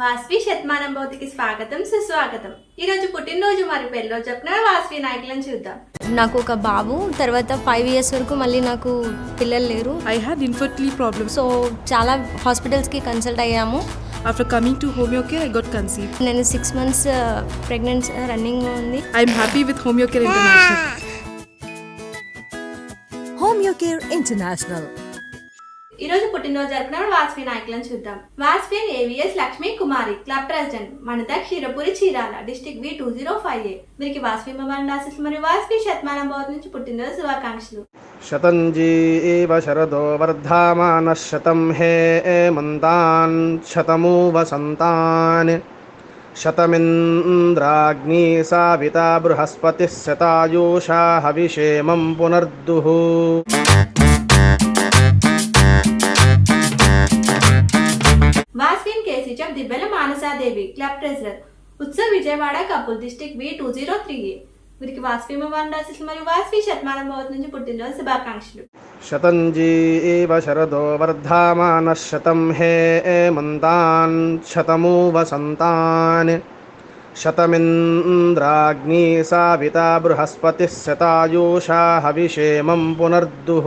వాస్వి శతమానం భౌతికి స్వాగతం సుస్వాగతం ఈ రోజు పుట్టినరోజు మరి పెళ్ళిరోజు చెప్పిన వాస్వి నాయకులను చూద్దాం నాకు ఒక బాబు తర్వాత ఫైవ్ ఇయర్స్ వరకు మళ్ళీ నాకు పిల్లలు లేరు I had infertility problems. So చాలా హాస్పిటల్స్కి కన్సల్ట్ అయ్యాము After coming to Homeocare, I got conceived. నేను సిక్స్ మంత్స్ ప్రెగ్నెన్స్ రన్నింగ్ ఉంది I'm happy with Homeocare International. Home Your Care International. ఈ రోజు పుట్టినరోజు జరుపుకున్న వాజ్పేయి నాయకులను చూద్దాం. Vajpayee AVS Lakshmi Kumari club president మనద Ksheerapuri Chirala district V two zero five A. వీరికి వాజ్పేయి మబాన్ ఆశీస్సులు మరియు వాజ్పేయి శతమానం భవన్ నుంచి పుట్టినరోజు శుభాకాంక్షలు. శతంజీ శరదో వర్ధమాన శతం హే ఏ మంతాన్ శతమూ వసంతాన్ శతమింద్రాగ్ని సావితా బృహస్పతి శతాయూషా హవిషేమం పునర్దుః. Dibbela Manasadevi club treasurer Utsav Vijayawada couple district B two zero three. A వీరికి వాస్వి భగవాన్ మరియు వాస్వి శతమానం భవత్ నుంచి పుట్టినరోజు శుభాకాంక్షలు. శతంజీ ఏవ శరదో వర్ధమాన శతం హే మంతాన్ శతమూ వసంతాన్ శతమింద్రాగ్ని సావిత బృహస్పతి శతాయూషా హవిషేమం పునర్దుః.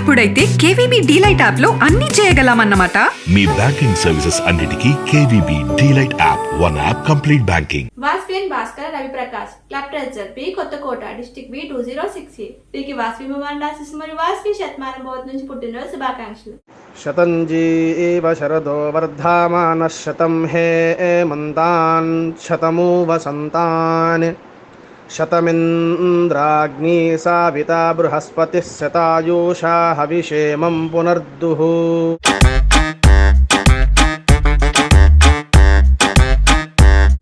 ఇప్పుడైతే కేవీబీ డీలైట్ యాప్లో అన్ని చేయగలమన్నమాట? మీ బ్యాంకింగ్ సర్వీసెస్ అన్నిటికీ KVB DeLight app one app complete banking. Vasavian Bhaskar Ravi Prakash club treasurer B Kothakota district B two zero six వీరికి వాస్వి భవన్ రాశిస్ మరియు వాస్వి శతమానం భవత్ నుంచి పుట్టినరోజు శుభాకాంక్షలు. శతంజీ శరదో వర్ధమాన శతం హే మంతాన్ శతమూ వసంతాన్ शतमिन्द्राग्नी साविता बृहस्पतिः शतायुषा हविषेमं पुनर्दुः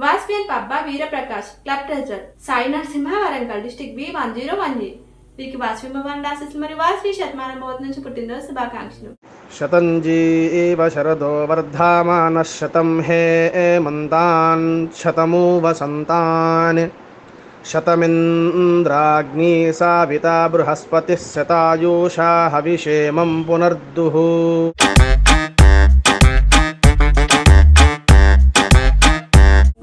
Vasavian Pabba Veeraprakash club treasurer Sai Narasimha Warangal district B one zero one A వీరికి వాస్వి మమన్ ఆశీస్ మరియు వాస్వి శతమానం భవత్ నుంచి పుట్టినరోజు శుభాకాంక్షలు शतञ्जी एव शरदो वर्धामानः शतं हे एमन्तान् शतमु वसन्तान् शतमिन्द्राग्नी साविता बृहस्पतिः शतायुषा हविषेमं पुनर्दुः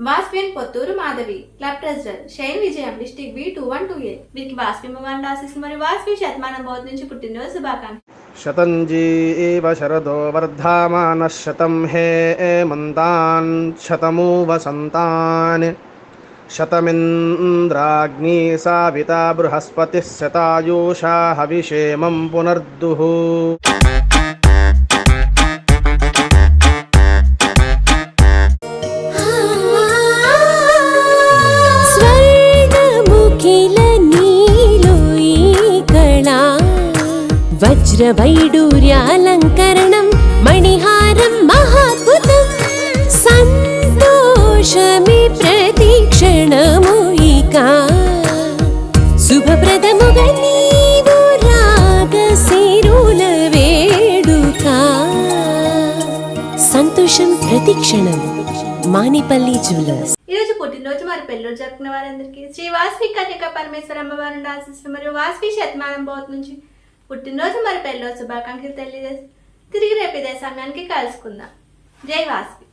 Vasavian Potturu Madhavi club treasurer shine Vijayam district B two one two A వీరికి వాస్వి మమన్ ఆశీస్ మరియు వాస్వి శతమానం భవత్ నుంచి పుట్టినరోజు శుభాకాంక్షలు शतञ्जी एव शरदो वर्धामानः शतं हे एमन्तान् शतमु वसन्तान् शतमिन्द्राग्नी साविता बृहस्पतिः शतायूषा हविषेमं पुनर्दुः वज्रवैडूर्यालङ्करणं मणिहारं महापुतं सन्तोषमि प्र శుభప్రదముగా నీవు రాగశిరుల వేడుక. సంతోషం ప్రతిక్షణం మానిపల్లి జ్యువెలర్స్. రోజు పుట్టినరోజు మరి పెళ్ళిలో జరుపుకున్న వారందరికీ శ్రీ వాస్వి కన్యక పరమేశ్వర అమ్మవారి ఆశిస్తూ మరియు వాస్వి శతమానం బోత్ నుంచి పుట్టినరోజు మరి పెళ్ళో శుభాకాంక్షలు తెలియజేసి తిరిగి రేపు ఇదే సమయానికి కలుసుకుందాం. జై వాస్వి.